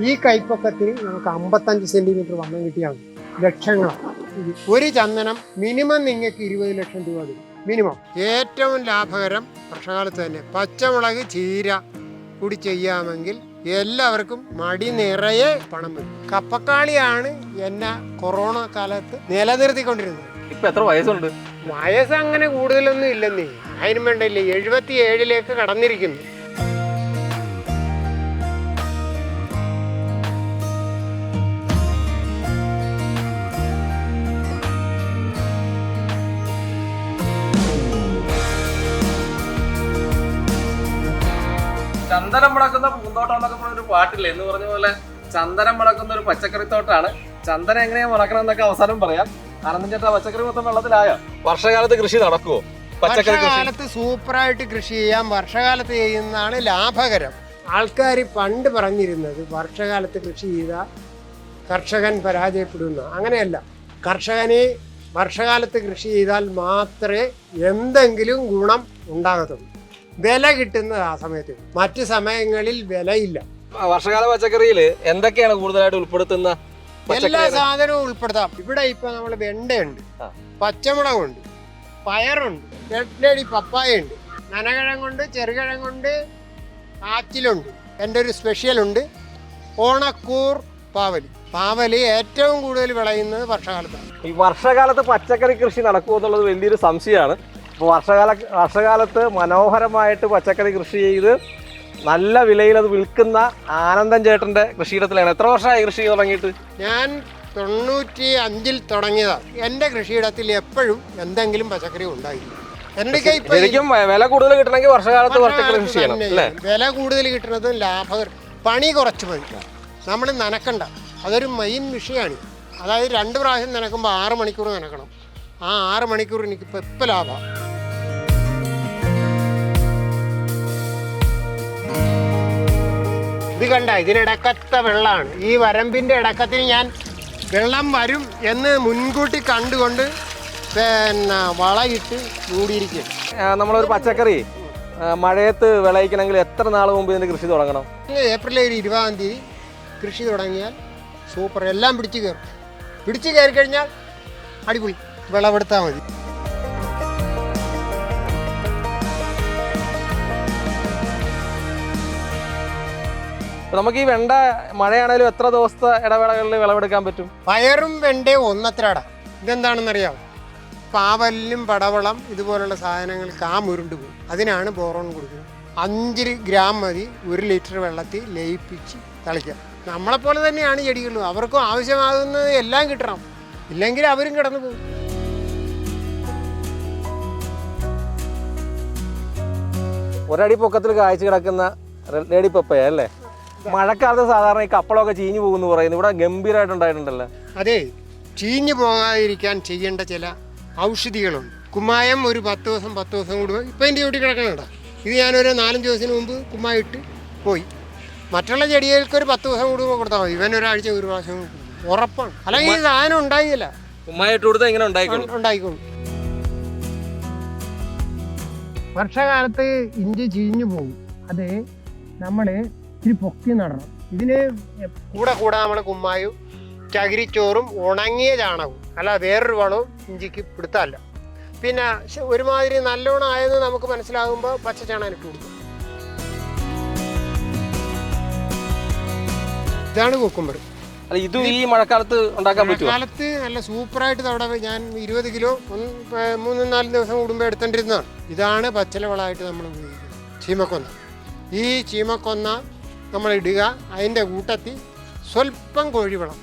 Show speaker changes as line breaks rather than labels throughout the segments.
ഈ കൈപ്പക്കത്തിന് നമുക്ക് അമ്പത്തഞ്ച് സെന്റിമീറ്റർ വണ്ണം കിട്ടിയാണ്. ലക്ഷങ്ങളാണ് ഒരു ചന്ദനം മിനിമം നിങ്ങൾക്ക് ഇരുപത് ലക്ഷം രൂപ വരും. മിനിമം. ഏറ്റവും ലാഭകരം വർഷകാലത്ത് തന്നെ. പച്ചമുളക് ചീര കൂടി ചെയ്യാമെങ്കിൽ എല്ലാവർക്കും മടി നിറയെ പണം വരും. കപ്പക്കാളിയാണ് എന്നെ കൊറോണ കാലത്ത് നിലനിർത്തിക്കൊണ്ടിരുന്നത്.
ഇപ്പൊ എത്ര വയസ്സുണ്ട്?
വയസ്സ് അങ്ങനെ കൂടുതലൊന്നും ഇല്ലെന്നേ. അതിനും വേണ്ടല്ലേ എഴുപത്തി ഏഴിലേക്ക് കടന്നിരിക്കുന്നു.
ചന്ദനം മുളക്കുന്ന പൂന്തോട്ടം എന്നൊക്കെ പറഞ്ഞ ഒരു പാട്ടില്ലേ? എന്ന് പറഞ്ഞ പോലെ ചന്ദനം മുളക്കുന്ന ഒരു പച്ചക്കറി തോട്ടാണ്. ചന്ദനം എങ്ങനെയാ മുളക്കണം എന്നൊക്കെ അവസാനം പറയാം. ആനന്ദൻ ചേട്ടാ പച്ചക്കറി മൊത്തം വെള്ളത്തിലായോ? വർഷകാലത്ത് കൃഷി നടക്കുമോ
വർഷകാലത്ത് സൂപ്പറായിട്ട് കൃഷി ചെയ്യാം. വർഷകാലത്ത് ചെയ്യുന്നതാണ് ലാഭകരം. ആൾക്കാർ പണ്ട് പറഞ്ഞിരുന്നത് വർഷകാലത്ത് കൃഷി ചെയ്താൽ കർഷകൻ പരാജയപ്പെടുന്ന. അങ്ങനെയല്ല. കർഷകനെ വർഷകാലത്ത് കൃഷി ചെയ്താൽ മാത്രമേ എന്തെങ്കിലും ഗുണം ഉണ്ടാകത്തുള്ളൂ. വില കിട്ടുന്നത് ആ സമയത്ത്. മറ്റു സമയങ്ങളിൽ വിലയില്ല.
വർഷകാല പച്ചക്കറിയിൽ എന്തൊക്കെയാണ് കൂടുതലായിട്ട് ഉൾപ്പെടുത്തുന്ന
എല്ലാ സാധനവും ഉൾപ്പെടുത്താം. ഇവിടെ ഇപ്പൊ നമ്മൾ വെണ്ടയുണ്ട്. പച്ചമുളകുണ്ട് പയറുണ്ട് റെഡ് ലേഡി കൊണ്ട് നനകിഴങ്ങുണ്ട് ചെറുകിഴങ്ങുണ്ട് ആറ്റിലുണ്ട്. എന്റെ ഒരു സ്പെഷ്യൽ ഉണ്ട് ഓണക്കൂർ പാവലി. പാവലി ഏറ്റവും കൂടുതൽ വിളയുന്നത് വർഷകാലത്താണ്.
ഈ വർഷകാലത്ത് പച്ചക്കറി കൃഷി നടക്കുമോ എന്നുള്ളത് വലിയൊരു സംശയമാണ്. അപ്പോൾ വർഷകാല വർഷകാലത്ത് മനോഹരമായിട്ട് പച്ചക്കറി കൃഷി ചെയ്ത് നല്ല വിലയിൽ അത് വിൽക്കുന്ന ആനന്ദൻ ചേട്ടന്റെ കൃഷിയിടത്തിലാണ്. എത്ര വർഷമായി കൃഷി തുടങ്ങിയിട്ട്?
ഞാൻ തൊണ്ണൂറ്റി അഞ്ചിൽ തുടങ്ങിയതാണ് എന്റെ കൃഷിയിടത്തിൽ എപ്പോഴും എന്തെങ്കിലും പച്ചക്കറി ഉണ്ടായിരുന്നു എന്റെ
ശരിക്കും വില കൂടുതൽ കിട്ടണമെങ്കിൽ വർഷകാലത്ത് പച്ചക്കറി കൃഷി ചെയ്യണം
വില കൂടുതൽ കിട്ടുന്നത് ലാഭകരം പണി കുറച്ച് മതി. നമ്മൾ നനക്കണ്ട. അതൊരു മെയിൻ വിഷയമാണ്. അതായത് രണ്ട് പ്രാവശ്യം നനക്കുമ്പോൾ ആറ് മണിക്കൂർ നനക്കണം. ആ ആറ് മണിക്കൂർ എനിക്കിപ്പോൾ ഇപ്പം ലാഭം? കണ്ട ഇതിനിടക്കത്തെ വെള്ളമാണ് ഈ വരമ്പിന്റെ ഇടക്കത്തിന് ഞാൻ വെള്ളം വരും എന്ന് മുൻകൂട്ടി കണ്ടുകൊണ്ട് പിന്നെ വളയിട്ട്
മൂടിയിരിക്കും നമ്മളൊരു പച്ചക്കറി മഴയത്ത് വിളയിക്കണമെങ്കിൽ എത്ര നാൾ മുമ്പ് ഇതിന്റെ കൃഷി തുടങ്ങണം?
ഏപ്രിൽ ഒരു ഇരുപതാം തീയതി കൃഷി തുടങ്ങിയാൽ സൂപ്പർ. എല്ലാം പിടിച്ചു കയറും. പിടിച്ചു കയറി കഴിഞ്ഞാൽ അടിപൊളി. വിളവെടുത്താൽ മതി.
നമുക്ക് ഈ വെണ്ട മഴയാണേലും എത്ര ദിവസത്തെ ഇടവേളകളിൽ വിളവെടുക്കാൻ പറ്റും?
പയറും വെണ്ടയും ഒന്നത്രട. ഇതെന്താണെന്നറിയാമോ പാവലിനും പടവളം ഇതുപോലുള്ള സാധനങ്ങൾക്ക് ആ മുരുണ്ട് പോകും അതിനാണ് ബോറോൺ കൊടുക്കുന്നത്. അഞ്ച് ഗ്രാം മതി ഒരു ലിറ്റർ വെള്ളത്തിൽ ലയിപ്പിച്ച് തളിക്കാം നമ്മളെപ്പോലെ തന്നെയാണ് ചെടികളും. അവർക്കും ആവശ്യമാകുന്നത് എല്ലാം കിട്ടണം. ഇല്ലെങ്കിൽ അവരും കിടന്നു പോകും.
ഒരടി പൊക്കത്തിൽ കായ്ച്ചു കിടക്കുന്ന ലേഡി പപ്പയ അല്ലേ? മഴക്കാലത്ത് സാധാരണ ഈ കപ്പളൊക്കെ ചീഞ്ഞു പോകുന്നു പറയുന്നു. ഇവിടെ ഗംഭീരമായിട്ടുണ്ടായിട്ടുണ്ടല്ലോ
അതെ ചീഞ്ഞു പോകാതിരിക്കാൻ ചെയ്യേണ്ട ചില ഔഷധികളുണ്ട്. കുമ്മായം ഒരു പത്ത് ദിവസം പത്ത് ദിവസം കൂടുമ്പോൾ ഇപ്പം എന്റെ ചൂട്ടി കിടക്കണുണ്ട്? ഇത് ഞാനൊരു നാലഞ്ച് ദിവസത്തിന് മുമ്പ് കുമ്മായം ഇട്ട് പോയി. മറ്റുള്ള ചെടികൾക്ക് ഒരു പത്ത് ദിവസം കൂടുമ്പോൾ കൊടുത്താൽ മതി. ഇവൻ ഒരാഴ്ച ഒരു പ്രാവശ്യം. ഉറപ്പാണ്. അല്ലെങ്കിൽ സാധനം ഉണ്ടായില്ല.
ഉമ്മായിട്ട് കൊടുത്താൽ ഇങ്ങനെ ഉണ്ടായിക്കോളും.
ഉണ്ടായിക്കോളും. വർഷകാലത്ത് ഇഞ്ചി ചീഞ്ഞു പോകും. അത് നമ്മൾ ഇത്തിരി പൊക്കി നടണം. ഇതിന് കൂടെ കൂടെ നമ്മൾ കുമ്മായും ചകിരിച്ചോറും ഉണങ്ങിയ ചാണകവും അല്ല വേറൊരു വളവും ഇഞ്ചിക്ക് പിടുത്തമല്ല. പിന്നെ ഒരുമാതിരി നല്ലോണം ആയെന്ന് നമുക്ക് മനസ്സിലാകുമ്പോൾ പച്ച ചാണകം ഇട്ട് കൊടുക്കും. ഇതാണ് കുക്കുമ്പർ
അല്ല ഇത് ഈ മഴക്കാലത്ത് ഉണ്ടാക്കാൻ പറ്റും
കാലത്ത് നല്ല സൂപ്പറായിട്ട് അവിടെ ഞാൻ ഇരുപത് കിലോ മൂന്നും നാലും ദിവസം കൂടുമ്പോൾ എടുത്തോണ്ടിരുന്നതാണ്. ഇതാണ് പച്ചിലവളമായിട്ട് നമ്മൾ ഉപയോഗിക്കുന്നത്. ചീമക്കൊന്ന. ഈ ചീമക്കൊന്ന നമ്മൾ ഇടുക അതിന്റെ കൂട്ടത്തിൽ സ്വല്പം കോഴിവളം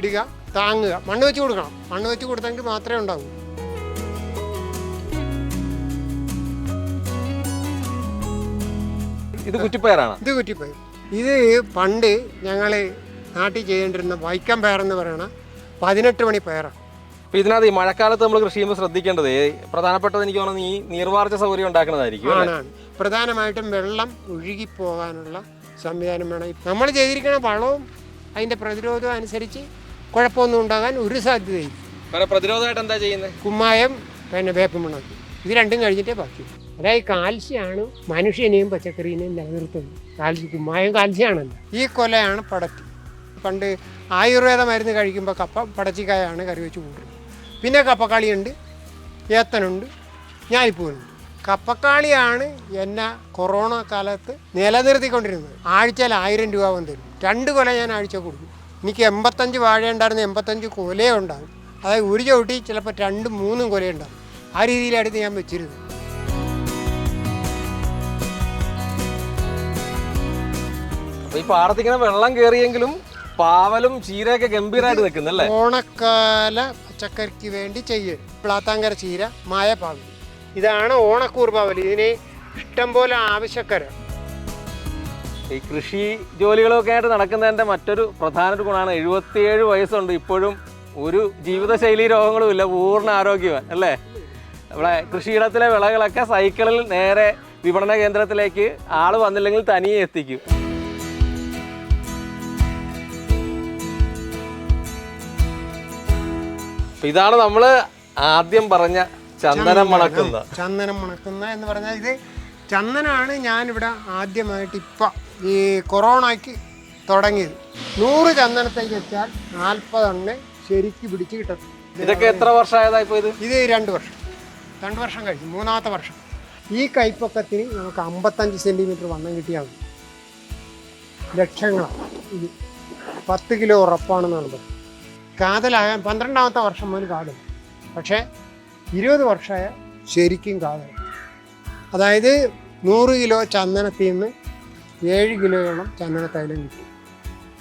ഇടുക താങ്ങുക. മണ്ണ് വെച്ച് കൊടുക്കണം. മണ്ണ് വെച്ച് കൊടുത്തെങ്കിൽ മാത്രമേ ഉണ്ടാവൂ.
ഇത് കുറ്റിപ്പയറാണ്.
ഇത് കുറ്റിപ്പയർ. ഇത് പണ്ട് ഞങ്ങൾ നാട്ടിൽ ചെയ്യേണ്ടിരുന്ന വൈക്കം പയർ എന്ന് പറയണ പതിനെട്ട് മണി പയറാണ്.
അപ്പൊ ഇതിനകത്ത് ഈ മഴക്കാലത്ത് നമ്മൾ കൃഷി ചെയ്യുമ്പോൾ ശ്രദ്ധിക്കേണ്ടത് പ്രധാനപ്പെട്ടത് എനിക്ക് തോന്നുന്നത് ഈ നീർവാർച്ച സൗകര്യം ഉണ്ടാക്കുന്നതായിരിക്കും
ആണ്. പ്രധാനമായിട്ടും വെള്ളം ഒഴുകിപ്പോകാനുള്ള സംവിധാനം വേണം. നമ്മൾ ചെയ്തിരിക്കുന്ന വളവും അതിന്റെ പ്രതിരോധവും അനുസരിച്ച് കുഴപ്പമൊന്നും ഉണ്ടാകാൻ ഒരു സാധ്യതയില്ല.
പ്രതിരോധമായിട്ട് എന്താ ചെയ്യുന്നത്
കുമ്മായം പിന്നെ വേപ്പം പിണ്ണാക്ക് ഇത് രണ്ടും കഴിഞ്ഞിട്ടേ ബാക്കി. അതായത് കാൽസ്യമാണ് മനുഷ്യനെയും പച്ചക്കറീനെയും നിലനിർത്തുന്നത്. കാൽസ്യം കുമ്മായം കാൽസ്യമാണല്ലോ. ഈ കൊലയാണ് പടത്തി പണ്ട് ആയുർവേദ മരുന്ന് കഴിക്കുമ്പോൾ കപ്പ പടച്ചിക്കായാണ് കറി വെച്ച് കൂട്ടുന്നത്. പിന്നെ കപ്പക്കളിയുണ്ട് ഏത്തനുണ്ട് ഞാലിപ്പൂനുണ്ട് കപ്പക്കാളിയാണ് എന്നെ കൊറോണ കാലത്ത് നിലനിർത്തിക്കൊണ്ടിരുന്നത്. ആഴ്ചയിൽ ആയിരം രൂപ വന്നു തരും. രണ്ട് കൊല ഞാൻ ആഴ്ച കൊടുക്കും. എനിക്ക് എൺപത്തഞ്ച് വാഴ ഉണ്ടായിരുന്ന എൺപത്തഞ്ച് കൊലയും ഉണ്ടാകും അതായത് ഒരു ചവിട്ടി ചിലപ്പോൾ രണ്ടും മൂന്നും കൊലയുണ്ടാകും ആ രീതിയിലായിരുന്നു ഞാൻ വെച്ചിരുന്നത്.
ഈ പാടത്തിങ്ങനെ വെള്ളം കയറിയെങ്കിലും പാവലും ചീരയൊക്കെ ഗംഭീരമായിട്ട് നിൽക്കുന്നല്ലേ?
ഓണക്കാല പച്ചക്കറിക്ക് വേണ്ടി ചെയ്യും പ്ലാത്താങ്കര ചീര മായപ്പാവലി ഇതാണ് ഓണക്കൂർ പാവലി ഇതിന് ഇഷ്ടം പോലെ ആവശ്യക്കാരാണ്
ഈ കൃഷി ജോലികളൊക്കെ ആയിട്ട് നടക്കുന്നതിന്റെ മറ്റൊരു പ്രധാന ഒരു ഗുണമാണ് എഴുപത്തിയേഴ് വയസ്സുണ്ട്. ഇപ്പോഴും ഒരു ജീവിതശൈലി രോഗങ്ങളും ഇല്ല. പൂർണ ആരോഗ്യവാൻ അല്ലേ? ഇവിടെ കൃഷിയിടത്തിലെ വിളകളൊക്കെ സൈക്കിളിൽ നേരെ വിപണന കേന്ദ്രത്തിലേക്ക് ആൾ വന്നില്ലെങ്കിൽ തനിയെ എത്തിക്കും. ഇതാണ് നമ്മൾ ആദ്യം പറഞ്ഞ ചന്ദനം മണക്കുന്ന.
ചന്ദനം മണക്കുന്ന എന്ന് പറഞ്ഞാൽ ഇത് ചന്ദനാണ് ഞാനിവിടെ ആദ്യമായിട്ട് ഇപ്പം ഈ കൊറോണയ്ക്ക് തുടങ്ങിയത്. നൂറ് ചന്ദനത്തേക്ക് വെച്ചാൽ നാൽപ്പതെണ്ണ ശരിക്ക് പിടിച്ച് കിട്ടും
ഇതൊക്കെ എത്ര വർഷമായതാ ഇപ്പൊ ഇത്?
ഇത് രണ്ട് വർഷം. രണ്ട് വർഷം കഴിഞ്ഞു. മൂന്നാമത്തെ വർഷം. ഈ കൈപ്പൊക്കത്തിന് നമുക്ക് അമ്പത്തഞ്ച് സെന്റിമീറ്റർ വണ്ണം കിട്ടിയാൽ മതി. ലക്ഷങ്ങളാണ് ഇത്. പത്ത് കിലോ ഉറപ്പാണെന്നാണ് പറയുന്നത്. കാതലാകാൻ പന്ത്രണ്ടാമത്തെ വർഷം മുതൽ കാടും. പക്ഷേ ഇരുപത് വർഷമായ ശരിക്കും കാതൽ. അതായത് നൂറ് കിലോ ചന്ദനത്തിൽ നിന്ന് ഏഴ് കിലോയോളം ചന്ദന തൈലം കിട്ടും.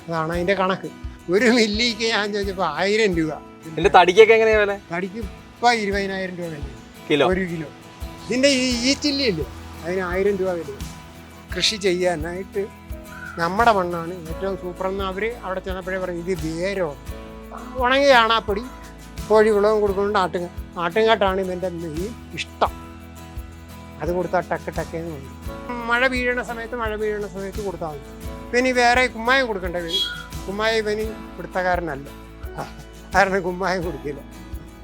അതാണ് അതിന്റെ കണക്ക്. ഒരു മില്ലിക്ക് ഞാൻ ചോദിച്ചപ്പോൾ ആയിരം രൂപ.
എന്റെ തടിക്കൊക്കെ എങ്ങനെയാ വില?
തടിക്ക് ഇപ്പം ഇരുപതിനായിരം രൂപ വില.
കിലോ?
ഒരു കിലോ. ഇതിന്റെ ഈ ഈ ചില്ലിയില്ലേ അതിന് ആയിരം രൂപ വില. കൃഷി ചെയ്യാനായിട്ട് നമ്മുടെ മണ്ണാണ് ഏറ്റവും സൂപ്പർ എന്ന് അവർ അവിടെ ചെന്നപ്പോഴേ പറയും ഇത് വേരോ? ഉണങ്ങിയ ആണാപ്പൊടി കോഴി വിളവും കൊടുക്കുന്നുണ്ട് ആട്ടും ആട്ടുംകാട്ടാണ് ഇതിന്റെ മെയിൻ ഇഷ്ടം. അത് കൊടുത്താൽ ടക്ക് ടക്കേന്ന് പറഞ്ഞു മഴ വീഴണ സമയത്ത് മഴ വീഴണ സമയത്ത് കൊടുത്താൽ മതി. പിന്നെ വേറെ കുമ്മായം കൊടുക്കണ്ടേ വരും കുമ്മായം ഇവന് പിടുത്തക്കാരനല്ല. കാരണം കുമ്മായം കൊടുക്കില്ല.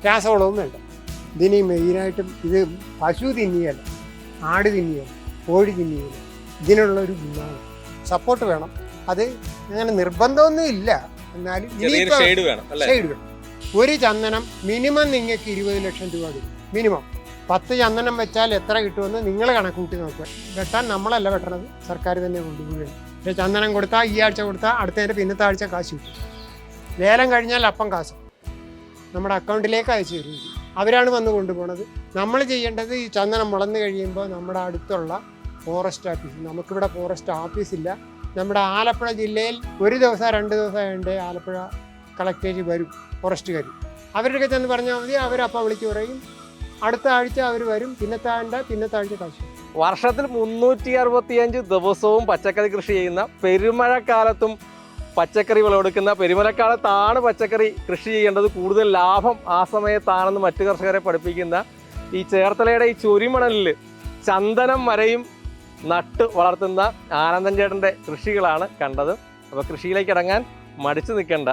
രാസവളവും വേണ്ട ഇതിന് മെയിനായിട്ടും ഇത് പശു തിന്നിയല്ല. ആട് തിന്നിയല്ല. കോഴി തിന്നിയല്ല. ഇതിനുള്ളൊരു ഗുണമാണ്. സപ്പോർട്ട് വേണം. അത് അങ്ങനെ നിർബന്ധമൊന്നും ഇല്ല എന്നാലും
ഷെയ്ഡ് വേണം.
ഒരു ചന്ദനം മിനിമം നിങ്ങൾക്ക് ഇരുപത് ലക്ഷം രൂപ കിട്ടും. മിനിമം. പത്ത് ചന്ദനം വെച്ചാൽ എത്ര കിട്ടുമെന്ന് നിങ്ങൾ കണക്ക് കൂട്ടി നോക്കുക. വെട്ടാൻ നമ്മളല്ല വെട്ടണത്. സർക്കാർ തന്നെ കൊണ്ടുപോവുകയാണ്. പക്ഷേ ചന്ദനം കൊടുത്താൽ ഈ ആഴ്ച കൊടുത്താൽ അടുത്തതിന്റെ പിന്നത്തെ ആഴ്ച കാശ് കിട്ടും. ലേലം കഴിഞ്ഞാൽ അപ്പം കാശ്. നമ്മുടെ അക്കൗണ്ടിലേക്ക് അയച്ചു തരും. അവരാണ് വന്ന് കൊണ്ടുപോകുന്നത് നമ്മൾ ചെയ്യേണ്ടത് ഈ ചന്ദനം വളർന്നു കഴിയുമ്പോൾ നമ്മുടെ അടുത്തുള്ള ഫോറസ്റ്റ് ഓഫീസ് നമുക്കിവിടെ ഫോറസ്റ്റ് ഓഫീസില്ല നമ്മുടെ ആലപ്പുഴ ജില്ലയിൽ ഒരു ദിവസം രണ്ട് ദിവസം ഉണ്ട് ആലപ്പുഴ കളക്ടേജ് വരും ഫോറസ്റ്റുകാർ അവരുടെ ചെന്ന് പറഞ്ഞാൽ മതി അവരപ്പം വിളിച്ച് പറയും. അടുത്ത ആഴ്ച അവർ വരും പിന്നത്തെ ആണ്ട പിന്നത്തെ ആഴ്ച
വർഷത്തിൽ മുന്നൂറ്റി അറുപത്തിയഞ്ച് ദിവസവും പച്ചക്കറി കൃഷി ചെയ്യുന്ന പെരുമഴക്കാലത്തും പച്ചക്കറി വിളവെടുക്കുന്ന പെരുമഴക്കാലത്താണ് പച്ചക്കറി കൃഷി ചെയ്യേണ്ടത്. കൂടുതൽ ലാഭം ആ സമയത്താണെന്ന് മറ്റു കർഷകരെ പഠിപ്പിക്കുന്ന ഈ ചേർത്തലയുടെ ഈ ചൊരിമണലിൽ ചന്ദനം വരെയും നട്ട് വളർത്തുന്ന ആനന്ദൻ ചേട്ടന്റെ കൃഷികളാണ് കണ്ടത്. അപ്പോൾ കൃഷിയിലേക്ക് ഇറങ്ങാൻ മടിച്ചു നിൽക്കണ്ട.